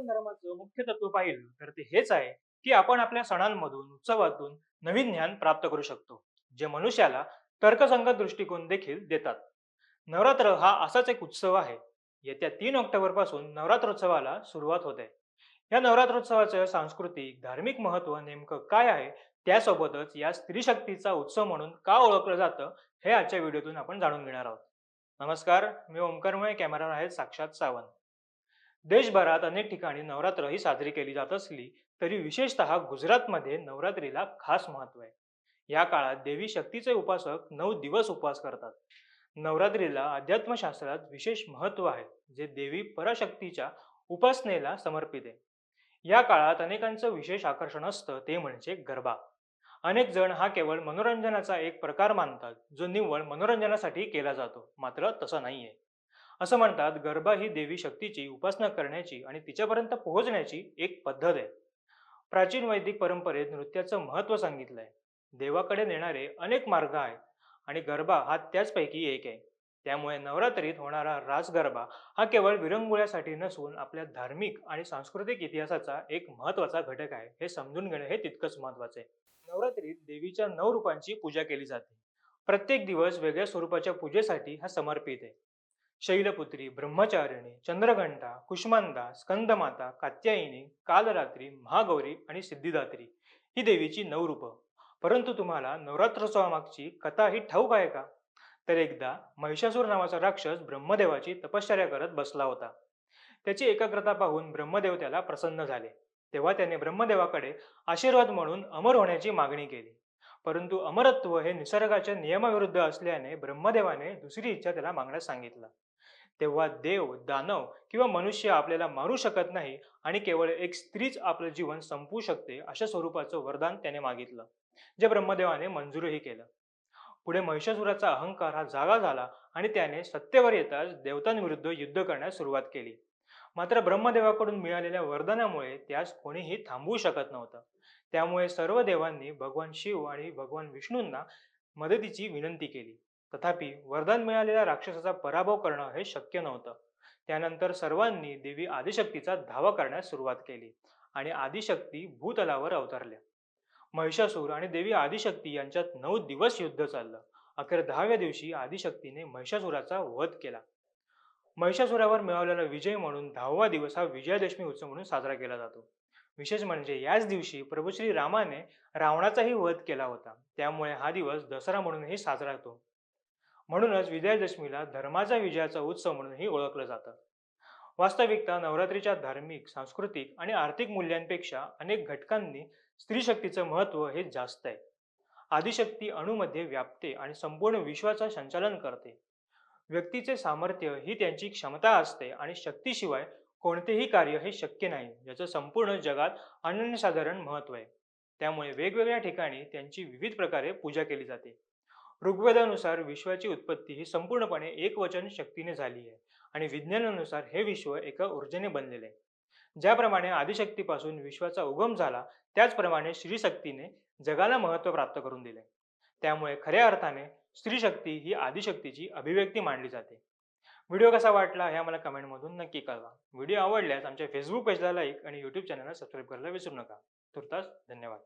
सनातन धर्माचं मुख्य तत्व पाहिलं तर ते हेच आहे की आपण आपल्या सणांमधून उत्सवातून नवीन ज्ञान प्राप्त करू शकतो जे मनुष्याला तर्कसंगत दृष्टिकोन देखील देतात. नवरात्र हा असाच एक उत्सव आहे. येत्या तीन ऑक्टोबरपासून नवरात्रोत्सवाला सुरुवात होते. या नवरात्रोत्सवाचं सांस्कृतिक धार्मिक महत्त्व नेमकं काय आहे त्यासोबतच या स्त्री शक्तीचा उत्सव म्हणून का ओळखलं जातं हे आजच्या व्हिडिओतून आपण जाणून घेणार आहोत. नमस्कार मी ओंकारमय कॅमेरा आहे साक्षात सावंत. देशभरात अनेक ठिकाणी नवरात्र ही साजरी केली जात असली तरी विशेषतः गुजरातमध्ये नवरात्रीला खास महत्त्व आहे. या काळात देवी शक्तीचे उपासक नऊ दिवस उपवास करतात. नवरात्रीला अध्यात्मशास्त्रात विशेष महत्त्व आहे जे देवी पराशक्तीच्या उपासनेला समर्पित आहे. या काळात अनेकांचं विशेष आकर्षण असतं ते म्हणजे गरबा. अनेक जण हा केवळ मनोरंजनाचा एक प्रकार मानतात जो निव्वळ मनोरंजनासाठी केला जातो मात्र तसं नाहीये. असं म्हणतात गरबा ही देवी शक्तीची उपासना करण्याची आणि तिच्यापर्यंत पोहोचण्याची एक पद्धत आहे. प्राचीन वैदिक परंपरेत नृत्याचं महत्त्व सांगितलंय. देवाकडे नेणारे अनेक मार्ग आहेत आणि गरबा हा त्याचपैकी एक आहे. त्यामुळे नवरात्रीत होणारा रास गरबा हा केवळ विरंगुळ्यासाठी नसून आपल्या धार्मिक आणि सांस्कृतिक इतिहासाचा एक महत्त्वाचा घटक आहे. हे समजून घेणं हे तितकंच महत्त्वाचं आहे. नवरात्रीत देवीच्या नऊ रूपांची पूजा केली जाते. प्रत्येक दिवस वेगळ्या स्वरूपाच्या पूजेसाठी हा समर्पित आहे. शैलपुत्री ब्रह्मचारिणी चंद्रघंटा कुष्मांदा स्कंदमाता कात्यायिनी कालरात्री महागौरी आणि सिद्धिदात्री ही देवीची नऊ रूपं. परंतु तुम्हाला नवरात्रोत्सवामागची कथा ही ठाऊक आहे का? तर एकदा महिषासूर नावाचा राक्षस ब्रह्मदेवाची तपश्चर्या करत बसला होता. त्याची एकाग्रता पाहून ब्रह्मदेव त्याला प्रसन्न झाले. तेव्हा त्याने ब्रह्मदेवाकडे आशीर्वाद म्हणून अमर होण्याची मागणी केली. परंतु अमरत्व हे निसर्गाच्या नियमाविरुद्ध असल्याने ब्रह्मदेवाने दुसरी इच्छा त्याला मागण्यास सांगितलं. तेव्हा देव दानव किंवा मनुष्य आपल्याला मारू शकत नाही आणि केवळ एक स्त्रीच आपलं जीवन संपवू शकते अशा स्वरूपाचं वरदान त्याने मागितलं. जे ब्रह्मदेवाने मंजूरही केलं. पुढे महिषासुराचा अहंकार हा जागा झाला आणि त्याने सत्तेवर येताच देवतांविरुद्ध युद्ध करण्यास सुरुवात केली. मात्र ब्रह्मदेवाकडून मिळालेल्या वरदानामुळे त्यास कोणीही थांबवू शकत नव्हतं. त्यामुळे सर्व देवांनी भगवान शिव आणि भगवान विष्णूंना मदतीची विनंती केली. तथापि वरदान मिळालेल्या राक्षसाचा पराभव करणं हे शक्य नव्हतं. त्यानंतर सर्वांनी देवी आदिशक्तीचा धावा करण्यास सुरुवात केली आणि आदिशक्ती भूतलावर अवतरल्या महिषासूर आणि देवी आदिशक्ती यांच्यात नऊ दिवस युद्ध चाललं. अखेर दहाव्या दिवशी आदिशक्तीने महिषासुराचा वध केला. महिषासुरावर मिळवलेला विजय म्हणून दहावा दिवस हा विजयादशमी उत्सव म्हणून साजरा केला जातो. विशेष म्हणजे याच दिवशी प्रभू श्री रामाने रावणाचाही वध केला होता. त्यामुळे हा दिवस दसरा म्हणूनही साजरा होतो. म्हणूनच विजयादशमीला धर्माचा विजयाचा उत्सव म्हणूनही ओळखलं जातं. वास्तविकता नवरात्रीच्या धार्मिक सांस्कृतिक आणि आर्थिक मूल्यांपेक्षा अनेक घटकांनी स्त्री शक्तीचं महत्त्व हे जास्त आहे. आदिशक्ती अणूमध्ये व्यापते आणि संपूर्ण विश्वाचं संचालन करते. व्यक्तीचे सामर्थ्य ही त्यांची क्षमता असते आणि शक्तीशिवाय कोणतेही कार्य हे शक्य नाही ज्याचं संपूर्ण जगात अनन्यसाधारण महत्त्व आहे. त्यामुळे वेगवेगळ्या ठिकाणी त्यांची विविध प्रकारे पूजा केली जाते. ऋग्वेदानुसार विश्वाची उत्पत्ती ही संपूर्णपणे एकवचन शक्तीने झाली आहे आणि विज्ञानानुसार हे विश्व एका ऊर्जेने बनलेले आहे. ज्याप्रमाणे आदिशक्तीपासून विश्वाचा उगम झाला त्याचप्रमाणे श्रीशक्तीने जगाला महत्त्व प्राप्त करून दिले. त्यामुळे खऱ्या अर्थाने स्त्रीशक्ती ही आदिशक्तीची अभिव्यक्ती मानली जाते. व्हिडिओ कसा वाटला हे आम्हाला कमेंटमधून नक्की कळवा. व्हिडिओ आवडल्यास आमच्या फेसबुक पेजला लाईक आणि यूट्यूब चॅनलला सबस्क्राईब करायला विसरू नका. तुर्तास धन्यवाद.